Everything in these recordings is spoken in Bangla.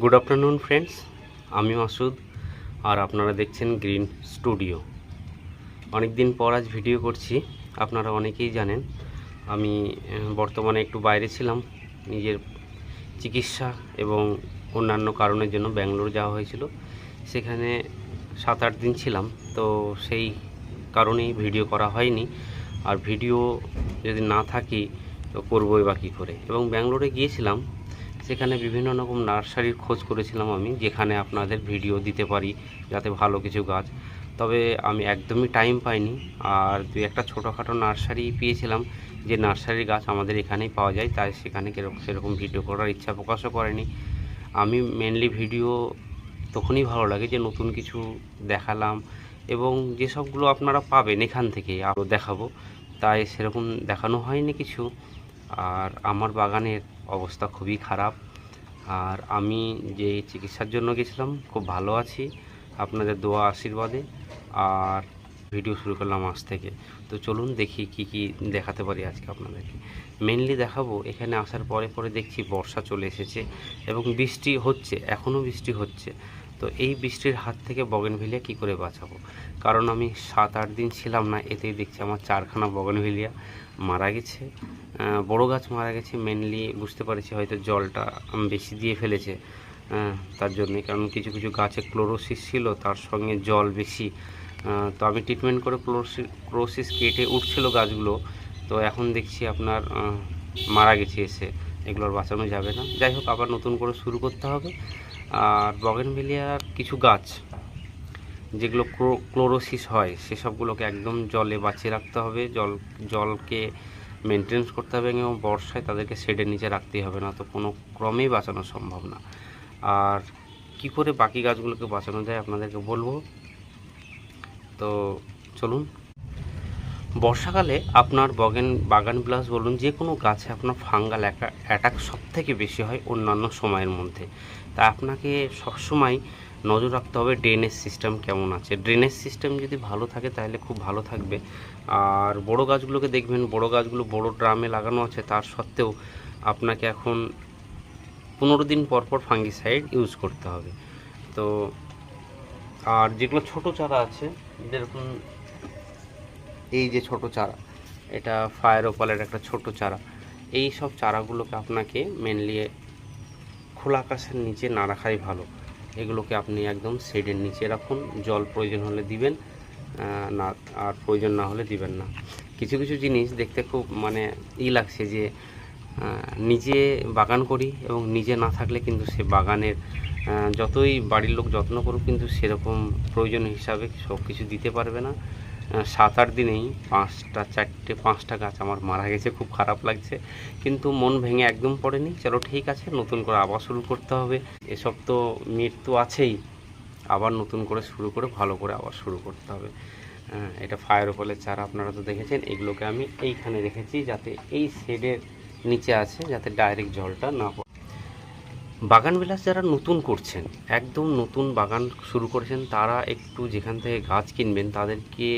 গুড আফটারনুন ফ্রেন্ডস আমি মাসুদ আর আপনারা দেখছেন গ্রিন স্টুডিও অনেক দিন পর আজ ভিডিও করছি, আপনারা অনেকেই জানেন। আমি বর্তমানে একটু বাইরে ছিলাম, নিজের চিকিৎসা এবং অন্যান্য কারণের জন্য ব্যাঙ্গালোর যাওয়া হয়েছিল। সেখানে সাত আট দিন ছিলাম, তো সেই কারণেই ভিডিও করা হয়নি। আর ভিডিও যদি না থাকি, তো করবোই বা কী করে? এবং ব্যাঙ্গালোরে গিয়েছিলাম সেখানে বিভিন্ন রকম নার্সারির খোঁজ করেছিলাম আমি, যেখানে আপনাদের ভিডিও দিতে পারি যাতে ভালো কিছু গাছ। তবে আমি একদমই টাইম পাইনি। আর দু একটা ছোটোখাটো নার্সারি পেয়েছিলাম, যে নার্সারির গাছ আমাদের এখানেই পাওয়া যায়, তাই সেখানে সেরকম ভিডিও করার ইচ্ছা প্রকাশও করেনি। আমি মেনলি ভিডিও তখনই ভালো লাগে যে নতুন কিছু দেখালাম এবং যেসবগুলো আপনারা পাবেন এখান থেকে, আরও দেখাবো। তাই সেরকম দেখানো হয়নি কিছু। আর আমার বাগানের অবস্থা খুবই খারাপ। আর আমি যে চিকিৎসার জন্য গেছিলাম, খুব ভালো আছি। আপনাদের দোয়া আশীর্বাদে। আর ভিডিও শুরু করলাম আজ থেকে। তো চলুন দেখি কি কি দেখাতে পারি আজকে আপনাদেরকে। মেনলি দেখাবো, এখানে আসার পরে পরে দেখছি বর্ষা চলে এসেছে এবং বৃষ্টি হচ্ছে, এখনও বৃষ্টি হচ্ছে। তো এই বৃষ্টির হাত থেকে বগেনভিলিয়া কি করে বাঁচাবো? কারণ আমি সাত, আট দিন ছিলাম না, এতেই দেখছি আমার চারখানা বগেনভিলিয়া মারা গেছে। বড় গাছ মারা গেছে মেনলি বুঝতে পারছি হয়তো জলটা বেশি দিয়ে ফেলেছে তার জন্যে। কারণ কিছু কিছু গাছে ক্লোরোসিস ছিল, তার সঙ্গে জল বেশি। তো আমি ট্রিটমেন্ট করে ক্লোরোসিস ক্লোরোসিস কেটে উঠছিল গাছগুলো। তো এখন দেখছি আপনার মারা গেছে এসে। এগুলো আর বাঁচানো যাবে না। যাই হোক, আবার নতুন করে শুরু করতে হবে। আর বগেনভেলিয়ার কিছু গাছ, যেগুলো ক্লো- ক্লোরোসিস হয়, সেসবগুলোকে একদম জলে বাঁচিয়ে রাখতে হবে। জল, জলকে মেনটেন্স করতে হবে এবং বর্ষায় তাদেরকে শেডের নিচে রাখতেই হবে না তো কোনো ক্রমেই বাঁচানো সম্ভব না। আর কি করে বাকি গাছগুলোকে বাঁচানো যায় আপনাদেরকে বলব? তো চলুন। বর্ষাকালে আপনার বগেন, বাগান বিলাস বলুন, যে কোনো গাছে আপনার ফাঙ্গাল অ্যাটাক সব থেকে বেশি হয় অন্যান্য সময়ের মধ্যে। তা আপনাকে সবসময় নজর রাখতে হবে ড্রেনেজ সিস্টেম কেমন আছে। ড্রেনেজ সিস্টেম যদি ভালো থাকে তাহলে খুব ভালো থাকবে। আর বড় গাছগুলোকে দেখবেন, বড় গাছগুলো বড় ড্রামে লাগানো আছে, তার সত্ত্বেও আপনাকে এখন পনেরো দিন পর পর ফাঙ্গিসাইড ইউজ করতে হবে। তো, আর যেগুলো ছোট চারা আছে, যেরকম এই যে ছোট চারা, এটা ফায়ার ওপালের একটা ছোট চারা, এই সব চারাগুলোকে আপনাকে মেনলি খোলা আকাশের নিচে না রাখাই ভালো। এগুলোকে আপনি একদম শেডের নিচে রাখুন, জল প্রয়োজন হলে দিবেন না, আর প্রয়োজন না হলে দিবেন না। কিছু কিছু জিনিস দেখতে খুব মানে ই লাগছে যে নিজে বাগান করি এবং নিজে না থাকলে কিন্তু সে বাগানের যতই বাড়ির লোক যত্ন করুক কিন্তু সেরকম প্রয়োজন হিসাবে সব কিছু দিতে পারবে না। সাত আট দিনেই পাঁচটা, চারটে, পাঁচটা গাছ আমার মারা গেছে, খুব খারাপ লাগছে। কিন্তু মন ভেঙে একদম পড়েনি। চলো ঠিক আছে, নতুন করে আবার শুরু করতে হবে। এসব তো মৃত্যু আছেই। আবার নতুন করে শুরু করে ভালো করে আবার শুরু করতে হবে। এটা ফায়ার ওপলের চারা আপনারা তো দেখেছেন। এগুলোকে আমি এইখানে রেখেছি যাতে এই শেডের নিচে আছে, যাতে ডাইরেক্ট জলটা না বাগান বিলাস যারা নতুন করছেন, একদম নতুন বাগান শুরু করেছেন, তারা একটু যেখান থেকে গাছ কিনবেন, তাদেরকে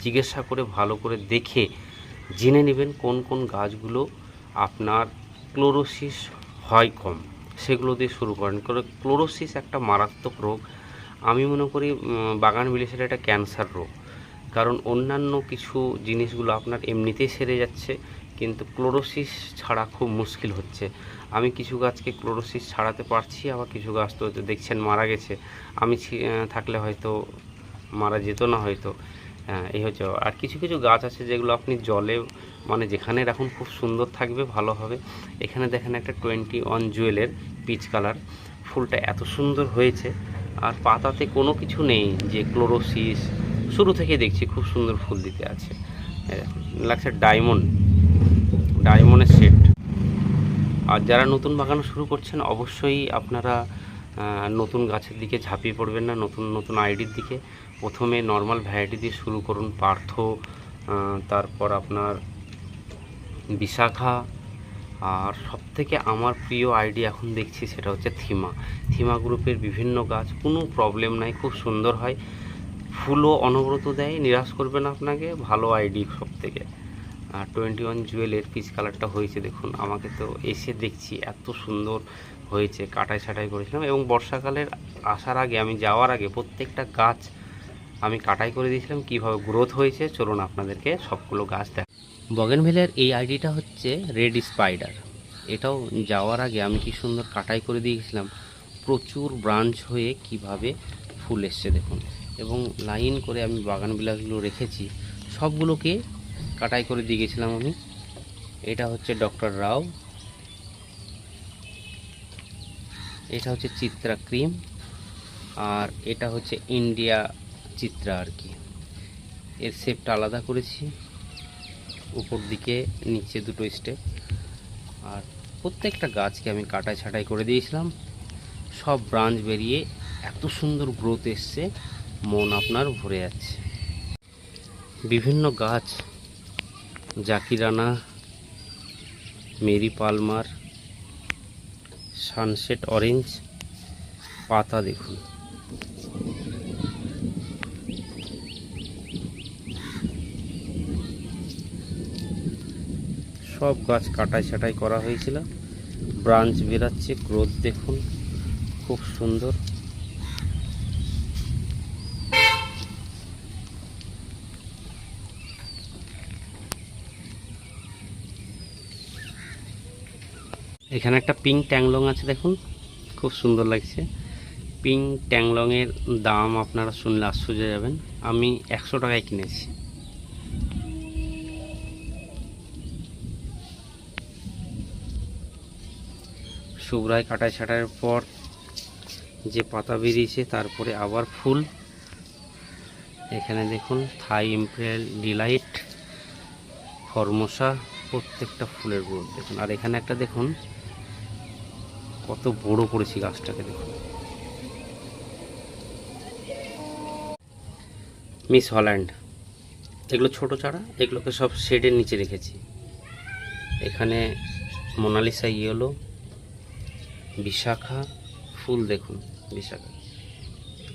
জিজ্ঞাসা করে, ভালো করে দেখে জেনে নেবেন কোন কোন গাছগুলো আপনার ক্লোরোসিস হয় কম। সেগুলো দিয়ে শুরু করেন। কারণ ক্লোরোসিস একটা মারাত্মক রোগ। আমি মনে করি বাগান বিলাসের একটা ক্যান্সার রোগ। কারণ অন্যান্য কিছু জিনিসগুলো আপনার এমনিতেই সেরে যাচ্ছে। কিন্তু ক্লোরোসিস ছাড়া খুব মুশকিল হচ্ছে। আমি কিছু গাছকে ক্লোরোসিস ছাড়াতে পারছি, আবার কিছু গাছ তো দেখছেন মারা গেছে। আমি থাকলে হয়তো মারা যেত না হয়তো। হ্যাঁ এই হচ্ছে আর কিছু কিছু গাছ আছে যেগুলো আপনি জলে মানে যেখানে রাখুন খুব সুন্দর থাকবে, ভালো হবে। এখানে দেখেন একটা টোয়েন্টি ওয়ান জুয়েলের পিচ কালার। ফুলটা এত সুন্দর হয়েছে। আর পাতাতে কোনো কিছু নেই যে ক্লোরোসিস। শুরু থেকে দেখছি খুব সুন্দর ফুল দিতে আছে। লাগছে ডায়মন্ড। ডায়মন্ডের সেট। আর যারা নতুন বাগান শুরু করছেন, অবশ্যই আপনারা নতুন গাছের দিকে ঝাঁপিয়ে পড়বেন না, নতুন নতুন আইডির দিকে। প্রথমে নর্মাল ভ্যারাইটি দিয়ে শুরু করুন, পার্থ তারপর আপনার বিশাখা। আর সবথেকে আমার প্রিয় আইডি এখন দেখছি সেটা হচ্ছে থিমা। থিমা গ্রুপের বিভিন্ন গাছ, কোনো প্রবলেম নাই, খুব সুন্দর হয়। ফুলও অনবরত দেয়, নিরাশ করবে না আপনাকে, ভালো আইডি সব থেকে টোয়েন্টি ওয়ান জুয়েলের পিচ কালারটা হয়েছে, দেখুন, আমাকে তো এসে দেখছি, এত সুন্দর হয়েছে, কাটাই ছাটাই করেছিলাম এবং বর্ষাকালের আসার আগে, আমি যাওয়ার আগে প্রত্যেকটা গাছ আমি কাটাই করে দিয়েছিলাম, কীভাবে গ্রোথ হয়েছে, চলুন আপনাদেরকে সবগুলো গাছ দেখ। বগেনভেলের এই আইডিটা হচ্ছে রেড স্পাইডার। এটাও যাওয়ার আগে আমি কি সুন্দর কাটাই করে দিয়েছিলাম, প্রচুর ব্রাঞ্চ হয়ে কীভাবে ফুল এসছে, দেখুন, এবং লাইন করে আমি বাগান বিলাসগুলো রেখেছি, সবগুলোকে কাটাই করে দিয়ে গেছিলাম আমি। এটা হচ্ছে ডক্টর রাও। এটা হচ্ছে চিত্রা ক্রিম। আর এটা হচ্ছে ইন্ডিয়া চিত্রা আর কি। এর শেপটা আলাদা করেছি। উপর দিকে, নিচে দুটো স্টেপ আর প্রত্যেকটা গাছকে আমি কাটাই ছাটাই করে দিয়েছিলাম। সব ব্রাঞ্চ বেরিয়ে এত সুন্দর গ্রোথ এসছে, মন আপনার ভরে যাচ্ছে। বিভিন্ন গাছ জাকিরানা মেরি পালমার, সানসেট অরেঞ্জ, পাতা দেখুন। সব গাছ কাটাই ছাটাই করা হয়েছিল। ব্রাঞ্চ বেরাচ্ছে গ্রোথ দেখুন। খুব সুন্দর। এখানে একটা পিঙ্ক ট্যাংলং আছে দেখুন, খুব সুন্দর লাগছে। পিঙ্ক ট্যাংলংয়ের দাম আপনারা শুনলে আশ্চর্য যাবেন। আমি একশো টাকায় কিনেছি। শুভ্রায় কাটাই ছাটাইয়ের পর যে পাতা বেরিয়েছে, তারপরে আবার ফুল। এখানে দেখুন, থাই ইম্পেরিয়াল ডিলাইট, ফরমোসা, প্রত্যেকটা ফুলের গ্রোথ দেখুন, আর এখানে একটা দেখুন কত বড় করেছি গাছটাকে দেখুন। মিস হল্যান্ড, এগুলো ছোট চারা, এগুলোকে সব শেডের নিচে রেখেছি। এখানে মোনালিসা ইয়েলো, বিশাখা ফুল দেখুন, বিশাখা।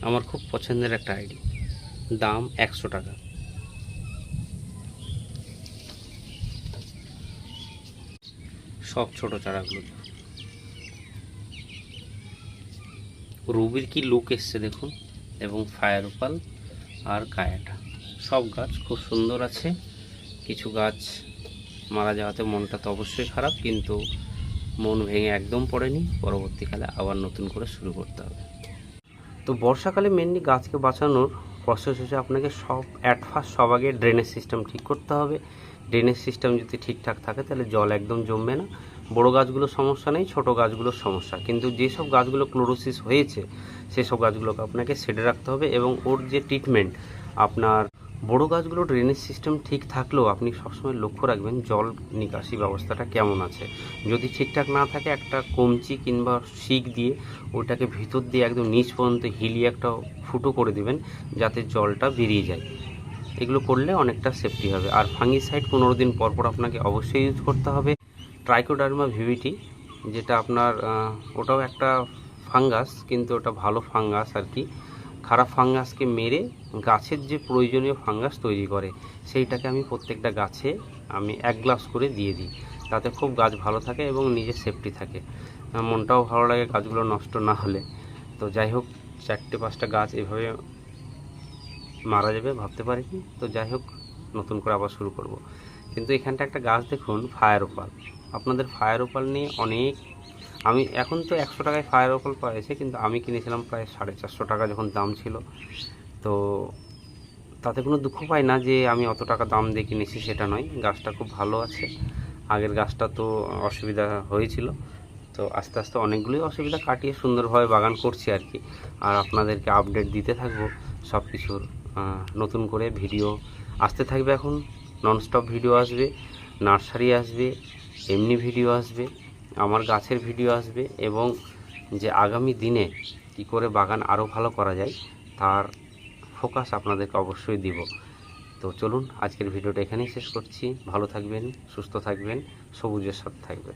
আমার খুব পছন্দের একটা আইডি, দাম একশো টাকা। সব ছোট চারাগুলো। রুবির কি লুক এসছে দেখুন? এবং ফায়ার ওপাল আর কায়াটা। সব গাছ খুব সুন্দর আছে। কিছু গাছ মারা যাওয়াতে মনটা তো অবশ্যই খারাপ, কিন্তু মন ভেঙে একদম পড়েনি। পরবর্তীকালে আবার নতুন করে শুরু করতে হবে। তো বর্ষাকালে মেনলি গাছকে বাঁচানোর প্রসেস হচ্ছে আপনাকে সব অ্যাট ফার্স্ট সব আগে ড্রেনেজ সিস্টেম ঠিক করতে হবে। ড্রেনেজ সিস্টেম যদি ঠিকঠাক থাকে, তাহলে জল একদম জমবে না। বড় গাছগুলোর সমস্যা নেই, ছোট গাছগুলোর সমস্যা। কিন্তু যেসব গাছগুলো ক্লোরোসিস হয়েছে, সেসব গাছগুলোকে আপনাকে সেডে রাখতে হবে এবং ওর যে ট্রিটমেন্ট আপনার বড় গাছগুলো ড্রেনেজ সিস্টেম ঠিক থাকলেও আপনি সবসময় লক্ষ্য রাখবেন জল নিকাশি ব্যবস্থাটা কেমন আছে। যদি ঠিকঠাক না থাকে, একটা কমচি কিংবা শিক দিয়ে ওটাকে ভিতর দিয়ে একদম নিচ পর্যন্ত হিলিয়ে একটা ফুটো করে দিবেন, যাতে জলটা বেরিয়ে যায়। এগুলো করলে অনেকটা সেফটি হবে। আর ফাঙ্গিসাইড পনেরো দিন পর পর আপনাকে অবশ্যই ইউজ করতে হবে। ট্রাইকোডার্মা ভিভিটি যেটা আপনার ওটাও একটা ফাঙ্গাস কিন্তু ওটা ভালো ফাঙ্গাস আর কি। খারাপ ফাঙ্গাসকে মেরে গাছের যে প্রয়োজনীয় ফাঙ্গাস তৈরি করে, সেইটাকে আমি প্রত্যেকটা গাছে আমি এক গ্লাস করে দিয়ে দিই। তাতে খুব গাছ ভালো থাকে এবং নিজের সেফটি থাকে। মনটাও ভালো লাগে গাছগুলো নষ্ট না হলে। তো যাই হোক, চারটে পাঁচটা গাছ এভাবে মারা যাবে, ভাবতে পারিনি। তো যাই হোক, নতুন করে আবার শুরু করব। কিন্তু এখানটা একটা গাছ দেখুন ফায়ার ওপাল আপনাদের ফায়ার ওপাল নিয়ে অনেক, আমি এখন তো একশো টাকায় ফায়ার ওপাল পাইছে কিন্তু আমি কিনেছিলাম প্রায় সাড়ে চারশো টাকা যখন দাম ছিল। তো তাতে কোনো দুঃখ পাই না যে আমি অত টাকা দাম দিয়ে কিনেছি, সেটা নয়। গাছটা খুব ভালো আছে। আগের গাছটা তো অসুবিধা হয়েছিল। তো আস্তে আস্তে অনেকগুলোই অসুবিধা কাটিয়ে সুন্দরভাবে বাগান করছি আর কি। আর আপনাদেরকে আপডেট দিতে থাকব সব কিছুর নতুন করে ভিডিও। আসতে থাকবে এখন ননস্টপ ভিডিও আসবে নার্সারি আসবে এমনি ভিডিও আসবে, আমার গাছের ভিডিও আসবে এবং যে আগামী দিনে কি করে বাগান আরও ভালো করা যায় তার ফোকাস আপনাদেরকে অবশ্যই দিব। তো চলুন, আজকের ভিডিওটা এখানেই শেষ করছি। ভালো থাকবেন, সুস্থ থাকবেন, সবুজের সাথে থাকবেন।